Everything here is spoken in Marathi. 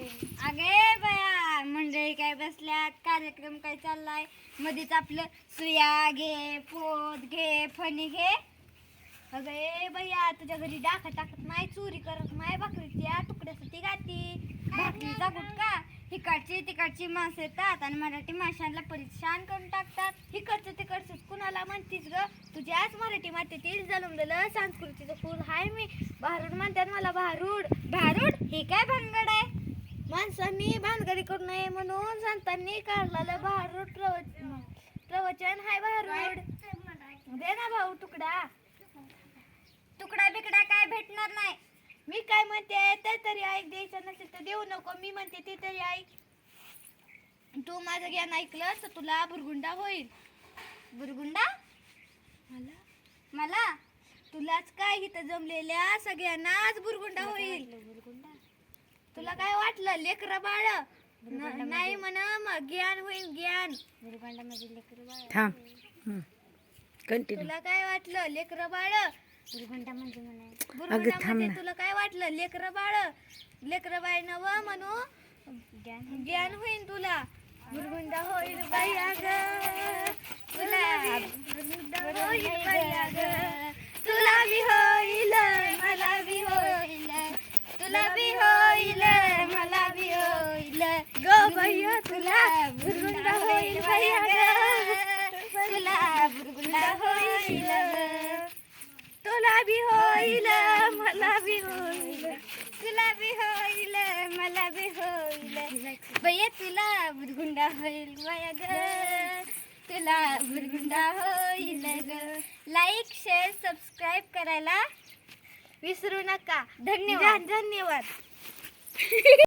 अगे बया मंडळी काय बसल्यात? कार्यक्रम काय चाललाय? मध्येच आपलं सुया घे पोत घे फणी घे. अगे ए बया तुझ्या घरी डाका टाकत नाही चोरी करत नाही भाकरीच्या तुकड्यासाठी गाती. भाकरीचा गुटका हिकडची तिकडची माणसं येतात आणि मराठी माशांना परेशान करून टाकतात. हिकडचं तिकडचं कुणाला म्हणतीस ग? तुझ्याच मराठी मातीतील जन्मलेलं संस्कृतीचं फूल हाय मी. भारूड म्हणतात मला भारूड. भारूड हे काय भानगड? माणसांनी भानगडी करू नये म्हणून संतांनी काढलेलं भारूड प्रवचन प्रवचन हाय भारूड. दे ना भाऊ तुकडा. तुकडा बिकडा काय भेटणार नाही. मी काय म्हणते ते तरी ऐक द्यायचं नसेल तर देऊ नको. मी म्हणते ते तरी ऐक तू माझं ज्ञान ऐकलं तर तुला बुरगुंडा होईल. बुरगुंडा? मला? मला? तुलाच काय इथं जमलेल्या सगळ्यांनाच बुरगुंडा होईल. तुला काय वाटलं? लेकर बाळ? न- नाही म्हण मग ज्ञान होईल ज्ञान. बुरगुंडा लेकर बाळ थांब. कंटिन्यू तुला काय वाटलं? लेकर बाळ? बुरगुंडा अगं बुरगुंडा थांब ना. तुला काय वाटलं? लेकर बाळ? लेकर बाळ नव म्हणू. ज्ञान होईल तुला. बुरगुंडा होईल बाई अग. तुला भैया तुला बुरगुंडा होईल अग तुला बुरगुंडा होईल. तुला बी होईल मला बी होईल. तुला बी होईल मला बी होईल. बया तुला बुरगुंडा होईल बया ग. तुला बुरगुंडा होईल ग. लाईक शेअर सबस्क्राईब करायला विसरू नका. धन्यवाद. धन्यवाद.